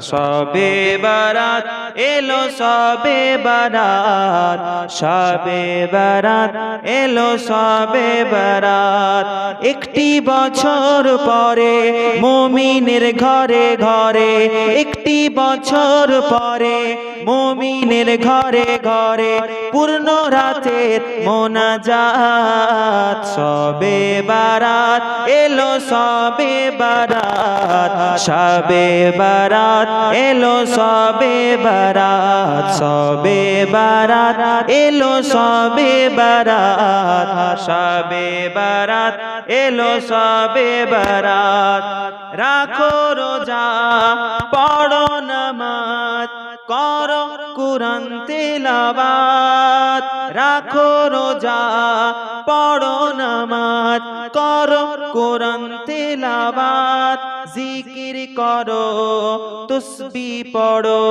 সবে বারাত এলো সবে বারাত সবে বারাত, এলো সবে বারাত। একটি বছর পরে মুমিনের ঘরে ঘরে, একটি বছর পরে মুমিনের ঘরে ঘরে, পূর্ণ রাতের মোনাজাত। সবে বারাত, এলো সবে বারাত সবে বারাত, এলো সবে বারাত। সবে বারাত, এলো সবে বারাত সবে বারাত, এলো সবে বারাত। রাখো রোজা, পড়ো নামাজ, কর কুরআন তেলাওয়াত। রাখো রোজা, পড়ো নামাজ কর, কোরআন তেলাওয়াত, জিকির করো, তুসবি পড়ো,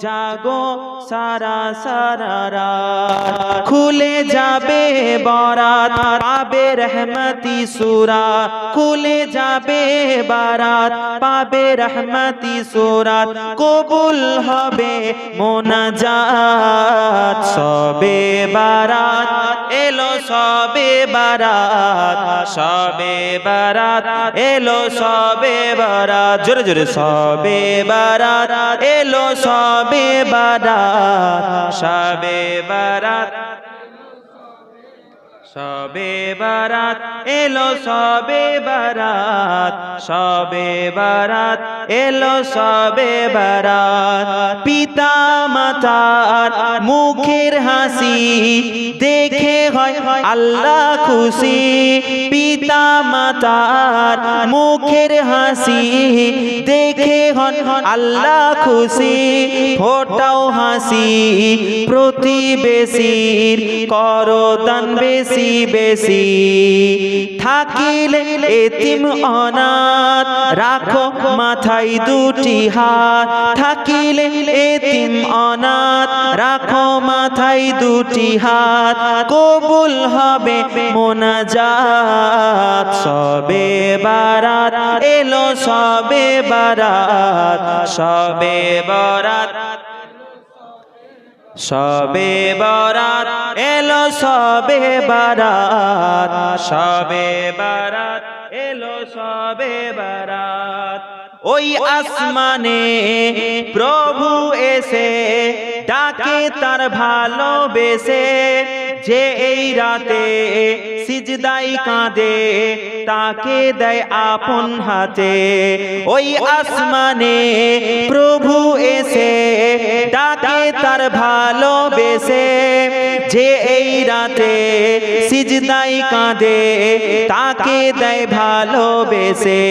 জাগো সারা সারা রাত। খুলে যাবে বরাত, পাবে রহমতি সুরা। খুলে যাবে বারাত, পাবে রহমতি সুরাত কবুল হবে মোনাজাত। সবে বারাত এলো সবে বারাত সবে বারাত, এলো সবে বারাত, জোরে জোরে সবে বারাত, এলো সবে বারাত সবে বারাত সবে বারাত, এলো সবে বারাত সবে বারাত, এলো সবে বারাত। পিতা মাতার মুখের হাসি দেখে হয়, আল্লাহ খুশি। পিতা মাতার মুখের হাসি দেখে হন, আল্লাহ খুশি। ফোটাও হাসি, প্রতিবেশীর করতান বেশি বেশি। থাকিলে এতিম অনাথ। রাখো মাথায় দুটি হাত। থাকিলে এতিম অনাথ। রাখো মাথায় দুটি হাত। কবুল হবে মোনাজাত। সবে বারাত এলো, সবে বারাত। সবে বারাত। সবে বরাত এলো, সবে বারাত সবে বারাত এলো, সবে বারাত। ওই আসমানে প্রভু এসে ডাকে, তার ভালোবেসে যে এই রাতে সিজদাই কাঁদে, তাকে দেয় আপন হাতে। ওই আসমানে প্রভু এসে ডাকে তার ভালোবেসে যে এই রাতে সিজদাই কাঁদে, তাকে দেয় ভালোবেসে।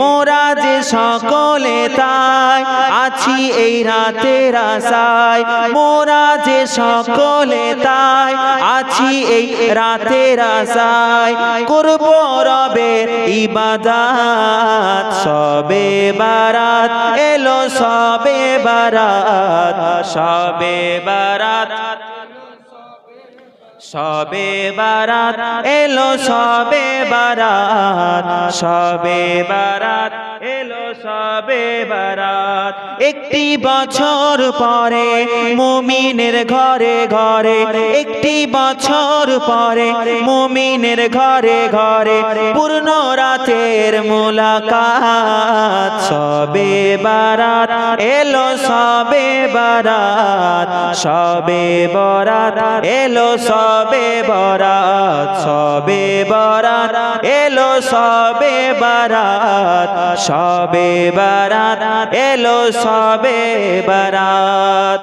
মোরা যে সকলে তাই আছি এই রাতে আশায়, মোরা যে সকলে তাই আছি এই রাতে আশায়। করব রবের ইবাদাত, সবে বারাত, এলো সবে বারাত। সবে বারাত সবে বারাত এলো সবে বারাত সবে বারাত। সবে বারাত। একটি বছর পরে মুমিনের ঘরে ঘরে, একটি বছর পরে মুমিনের ঘরে ঘরে, পূর্ণ রাতের মোলাকাত। সবে বারাত, এলো সবে বারাত। সবে বরাত, এলো সবে বরাত। সবে বরাত এলো সবে বারাত সবে বারাত এলো সবে বারাত।